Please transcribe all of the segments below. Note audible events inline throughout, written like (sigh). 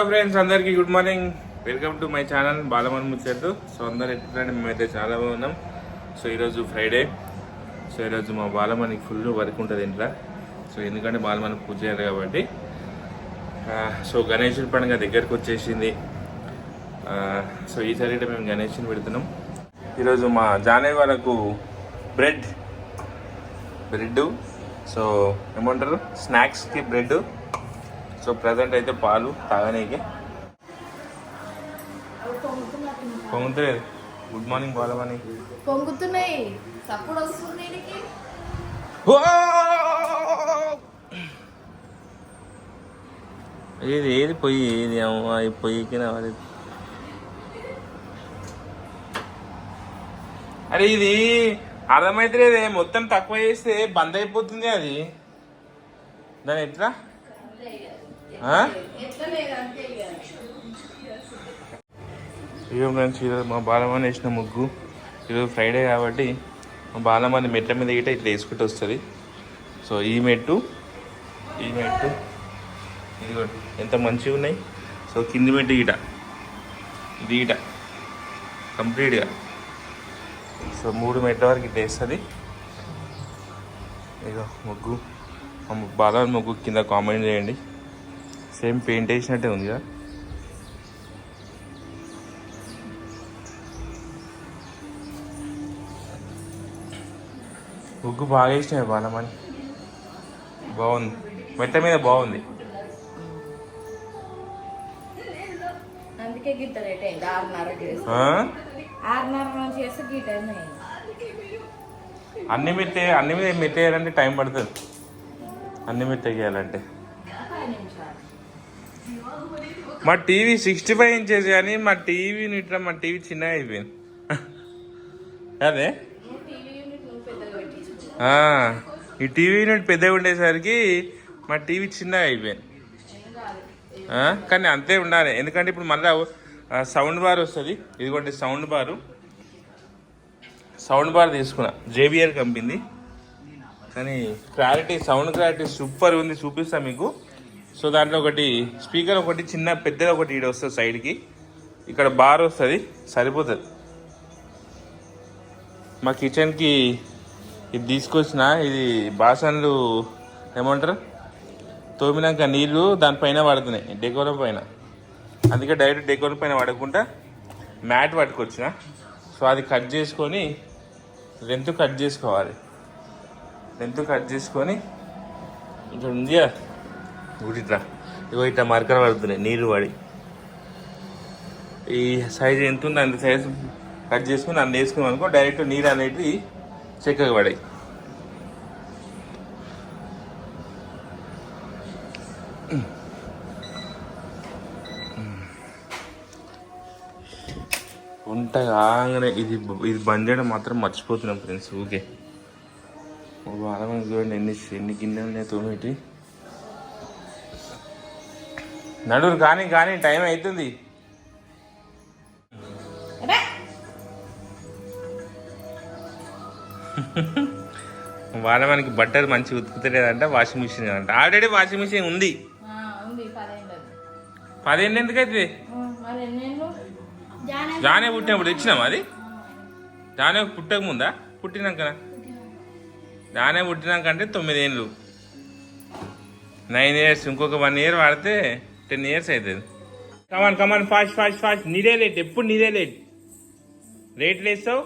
Hello friends అందరికీ good morning welcome to my channel బాలమన్ ముచ్చట్టు so అందరు ఎట్లంటే మేమైతే చాలా బాగున్నాం. సో ఈరోజు ఫ్రైడే సో ఈరోజు మా బాలమణికి ఫుల్ వర్క్ ఉంటుంది ఇంట్లో. సో ఎందుకంటే బాలమణి పూజ చేయాలి కాబట్టి. సో గణేషుని పండుగ దగ్గరకు వచ్చేసింది. సో ఈసారి అయితే మేము గణేషుని పెడుతున్నాం. ఈరోజు మా జానే వాళ్ళకు బ్రెడ్ బ్రెడ్ సో ఏమంటారు? స్నాక్స్కి బ్రెడ్ సో ప్రజెంట్ అయితే పాలు తాగనీకి. పొంగుతలేదు. Good morning Balamani. పొంగుతున్నాయి. సప్పుడు వస్తుంది వీడికి ఏది ఏది పొయ్యి ఏది అమ్మా ఈ పొయ్యికి రావాలి అరే ఇది అర్థమైతలేదే మొత్తం తక్కువ చేస్తే బంద్ అయిపోతుంది అది. దాని ఎట్లా? ఆ? ఫ్రెండ్స్ ఈరోజు మా బాలమ్మని వేసిన ముగ్గు. ఈరోజు ఫ్రైడే కాబట్టి మా బాలమ్మని మెట్ల మీద గిట్ట ఇట్లా వేసుకుంటూ వస్తుంది. సో ఈ మెట్టు ఈ మెట్టు ఇది ఎంత మంచిగా ఉన్నాయి. సో కింది మెట్టు గిట ఇది గిట కంప్లీట్గా. సో మూడు మెట్ల వరకు ఇట్లా వేస్తుంది. ఇక ముగ్గు. మా ముగ్గు కింద కామెంట్ చేయండి. సేమ్ పెయింట్ వేసినట్టే ఉంది కదా ముగ్గు బాగా వేసినాయి బాలమని బాగుంది. మెట్ట మీద బాగుంది. అందుకే గిట్ట రేట్ అయింది. ఆరున్నర చేసి. ఆ? ఆరున్నర నుంచి చేస్తే గిట్ట అయింది. అన్ని మెట్టే అన్ని మీద మెట్టేయాలంటే టైం పడుతుంది. అన్ని మెట్టేయాలంటే మా టీవీ సిక్స్టీ ఫైవ్ ఇంచెస్ కానీ మా టీవీ ఇట్లా మా టీవీ చిన్నగా అయిపోయింది. అదే? ఈ టీవీ యూనిట్ పెద్దగా ఉండేసరికి మా టీవీ చిన్నగా అయిపోయింది. కానీ అంతే ఉండాలి. ఎందుకంటే ఇప్పుడు మళ్ళీ సౌండ్ బార్ వస్తుంది. ఇదిగోండి సౌండ్ బారు. సౌండ్ బార్ తీసుకున్నా. జేబిఆర్ కంపెనీ కానీ క్లారిటీ సౌండ్ క్లారిటీ సూపర్ ఉంది. చూపిస్తా మీకు. సో దాంట్లో ఒకటి స్పీకర్ ఒకటి చిన్న పెద్దది ఒకటి ఈడ వస్తుంది సైడ్కి. ఇక్కడ బార్ వస్తుంది సరిపోతుంది. మా కిచెన్కి ఇది తీసుకొచ్చిన ఇది బాసన్లు ఏమంటారు? తోమినాక నీళ్ళు దానిపైన పడుతున్నాయి డెకోరం పైన. అందుకే డైరెక్ట్ డెకోరం పైన పడకుండా మ్యాట్ పట్టుకొచ్చిన. సో అది కట్ చేసుకొని లెంత్ కట్ చేసుకోవాలి. లెంత్ కట్ చేసుకొని ఇక్కడ ఉంది కదా, ఇగో ఇట్లా మరకర పడుతున్నాయి నీరు పడి. ఈ సైజ్ ఎంత ఉంది అంత సైజ్ కట్ చేసుకుని అన్ని వేసుకున్నాం అనుకో డైరెక్ట్ నీరు అనేది చెక్కగా పడాయి. వంట కాగానే ఇది ఇది బంద్ చేయడం మాత్రం మర్చిపోతున్నాం ఫ్రెండ్స్ ఊకే ఓ వారం చూడండి ఎన్ని ఎన్ని గిన్నెలు ఉన్నాయి తోమేటి. నడురు కానీ కానీ టైం అవుతుంది. (laughs) వాళ్ళ మనకి బట్టలు మంచిగా ఉతుకుతలేదంట వాషింగ్ మిషన్ అంట ఆల్రెడీ వాషింగ్ మిషన్ ఉంది. ఆ, ఉంది పదేళ్ళు పదేళ్ళు ఎందుకైతే జానే పుట్టినప్పుడు. ఇచ్చినాం అది? జానే పుట్టక ముందా? పుట్టినాకనా జానే పుట్టినాక అంటే తొమ్మిది ఏళ్ళు నైన్ ఇయర్స్ ఇంకొక వన్ ఇయర్ వాడితే టెన్ ఇయర్స్ అవుతుంది come on come on fast fast fast నీదే లేట్ ఎప్పుడు నీదే లేట్ రేట్ లేస్తావు.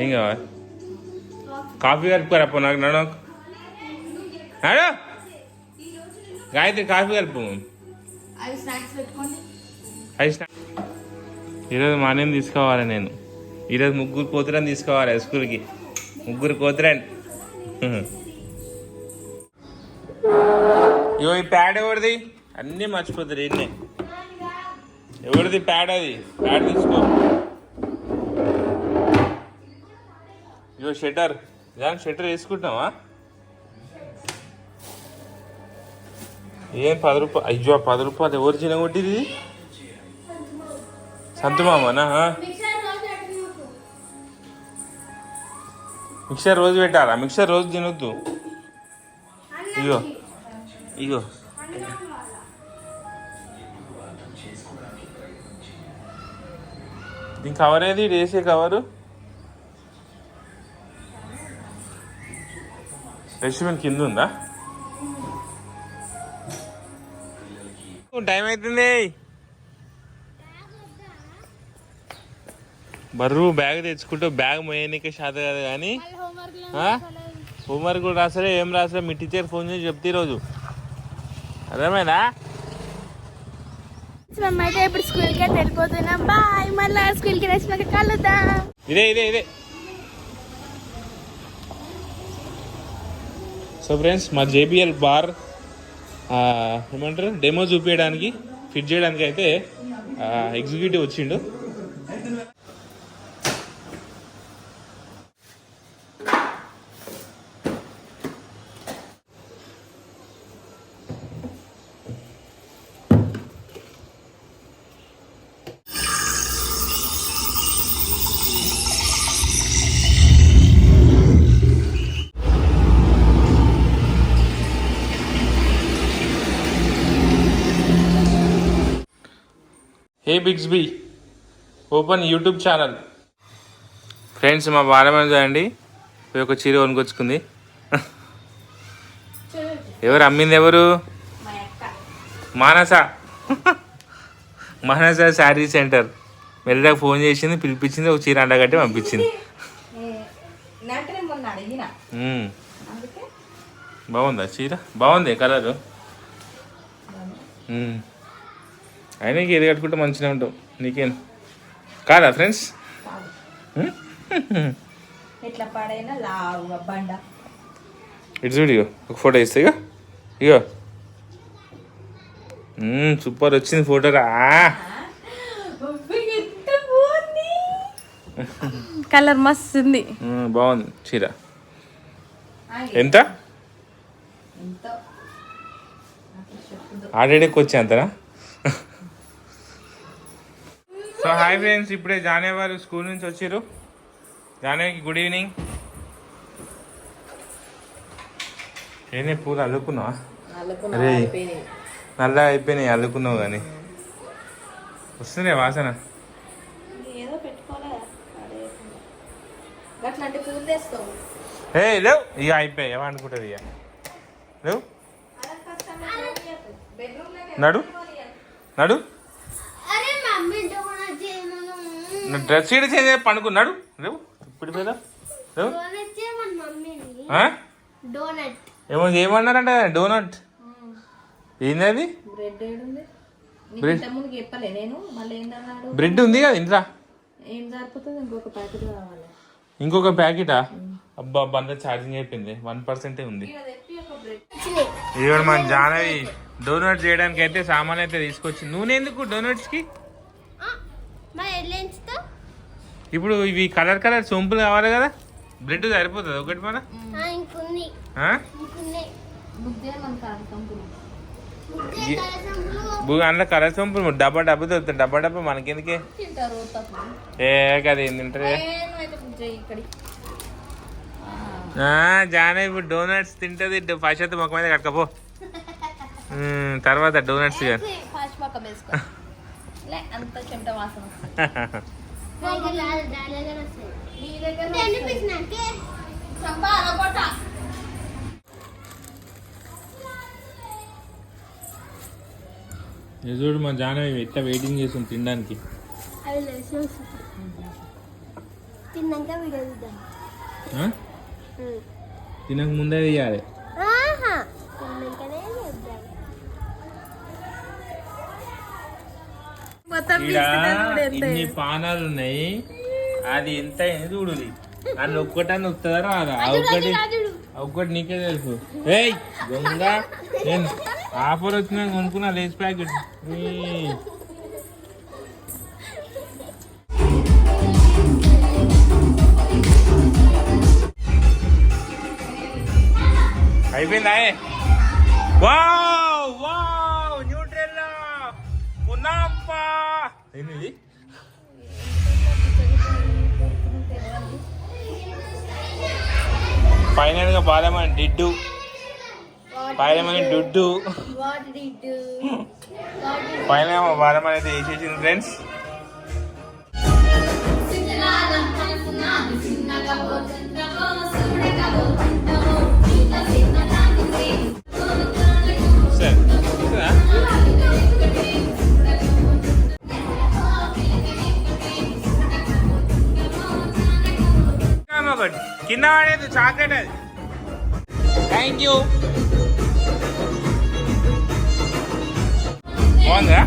ఏం కావాలి? కాఫీ కలుపుకోరా పో నాకు నడు నడు. గాయత్రి కాఫీ కలుపు. ఈరోజు మార్నింగ్ తీసుకోవాలి నేను. ఈరోజు ముగ్గురు కూతురని తీసుకోవాలి స్కూల్కి. ముగ్గురు కూతురని ఇగో ఈ ప్యాడ్ ఎవరిది? అన్నీ మర్చిపోతారు ఎన్నే ఎవరిది ప్యాడ్ అది? ప్యాడ్ తీసుకో. ఇగో షెటర్. దాని షెటర్ వేసుకుంటావా ఏం పది రూపాయలు అయ్యో పది రూపాయలు ఎవరు చిన్న కొట్టిది సంతమామనా మిక్సర్ రోజు పెట్టాలా? మిక్సర్ రోజు తినొద్దు. అయ్యో ఇగో. ఇగో. దీని కవర్ ఏది? వేసే కవరు రెస్టారెంట్ కింద ఉందా? టైం అవుతుంది బర్రు బ్యాగ్ తెచ్చుకుంటూ బ్యాగ్ మోయనికే శాత కాదు కానీ హోంవర్క్ కూడా రాసలే ఏం రాసలే మీ టీచర్ ఫోన్ చేసి చెప్తే ఈరోజు. అర్థమైందా? మేమైతే ఇప్పుడు స్కూల్కి అయితే వెళ్ళిపోతున్నాం. బాయ్ మళ్ళీ స్కూల్కి వచ్చినాక కలుద్దాం. ఇదే ఇదే ఇదే. సో ఫ్రెండ్స్ మా జేబిఎల్ బార్ ఏమంటారు? డెమో చూపించడానికి ఫిట్ చేయడానికి అయితే ఎగ్జిక్యూటివ్ వచ్చిండు. హే బిగ్స్ బి ఓపెన్ యూట్యూబ్ ఛానల్ ఫ్రెండ్స్ మా బాలమని చూడండి. ఒక చీర వనుకొచ్చుకుంది ఎవరు అమ్మింది ఎవరు? మానస. మానస శారీ సెంటర్. మెల్లగా ఫోన్ చేసింది పిలిపించింది ఒక చీర అండగట్టి పంపించింది. బాగుందా చీర? బాగుంది కలరు. అయినా ఇంక ఏది కట్టుకుంటే మంచిగా ఉంటావు. నీకేం? కాదా ఫ్రెండ్స్? ఎట్లా పాడైనా లావుగా బండ ఇటు చూడు ఇగో ఒక ఫోటో ఇస్తా ఇగో. ఇగో. సూపర్ వచ్చింది ఫోటో రా. ఎంత బాగుంది. కలర్ మస్తు ఉంది బాగుంది. చీర. ఎంత? నాకు ఆడేడకి వచ్చే అంతనా సో హాయ్ ఫ్రెండ్స్ ఇప్పుడే జానే వారు స్కూల్ నుంచి వచ్చారు జానేకి గుడ్ ఈవినింగ్ ఏనే పూలు అల్లుకున్నావా? అల్లుకున్నా అరే. నల్లగా అయిపోయినాయి అల్లుకున్నావు కానీ. వస్తున్నాయి వాసన? ఏ లేవు. ఇక అయిపోయాయి ఏమనుకుంటుంది ఇక? లేవు. నడు. నడు అరే మమ్మీ నా డ్రెస్ చేంజ్ చేసి పండుకున్నాడు. లేవు ఇప్పుడు? డోనట్ ఏమో ఏమన్నారంట? డోనట్ ఏంది అది బ్రెడ్ ఉంది కదా ఇంట్లో ఇంకొక ప్యాకెట్ కావాలి. ఇంకొక ప్యాకెటా అబ్బా బంద ఛార్జింగ్ అయిపోయింది. వన్ పర్సెంటే ఉంది. ఇవాళ మన జానవి డోనట్ చేయడానికి అయితే సామాన్ అయితే తీసుకొచ్చింది. నూనె ఎందుకు డోనట్స్కి? ఇప్పుడు ఇవి కలర్ కలర్ సొంపులు కావాలి కదా? బ్రెడ్ సరిపోతుంది ఒకటి మన అందులో కలర్ సొంపులు డబ్బా డబ్బా దొరుకుతాయి డబ్బా డబ్బా మనకెందుకే? తింటారు తప్పు ఏ కదా ఏం తింటారు? అయితే బుజ్జి ఇక్కడి. ఆ, జాన ఇప్పుడు డోనట్స్ తింటది. ఫస్ట్ అయితే మొక్క మీద కట్టకపో తర్వాత డోనట్స్ కానీ (laughs) నీ దగ్గర చూడు మా జానవి ఎట్లా వెయిటింగ్ చేస్తుంది తినడానికి. తిన్నాక వీడియో? తినక ముందే తీయాలి. మొత్తం ఈడ ఇన్ని పానాలు ఉన్నాయి అది ఎంత అయింది చూడు అందులో ఒక్కటని వస్తుందా రాదా? ఒక్కటి ఒక్కటి నీకే తెలుసు. ఏయ్ దొంగ. నేను ఆఫర్ వచ్చినా కొనుక్కున్నా లేస్ ప్యాకెట్. అయిపోయిందా వావ్ ఏంది ఫైనల్గా బాలమని డిడ్డు. పైలమని డుడ్డు. వాట్ డిడ్ వాట్ పైన బాలమని అయితే వేసేసింది ఫ్రెండ్స్ సరే ఒకటి కింద పడేది చాక్లెట్ అది. థ్యాంక్ యూ బాగుందా?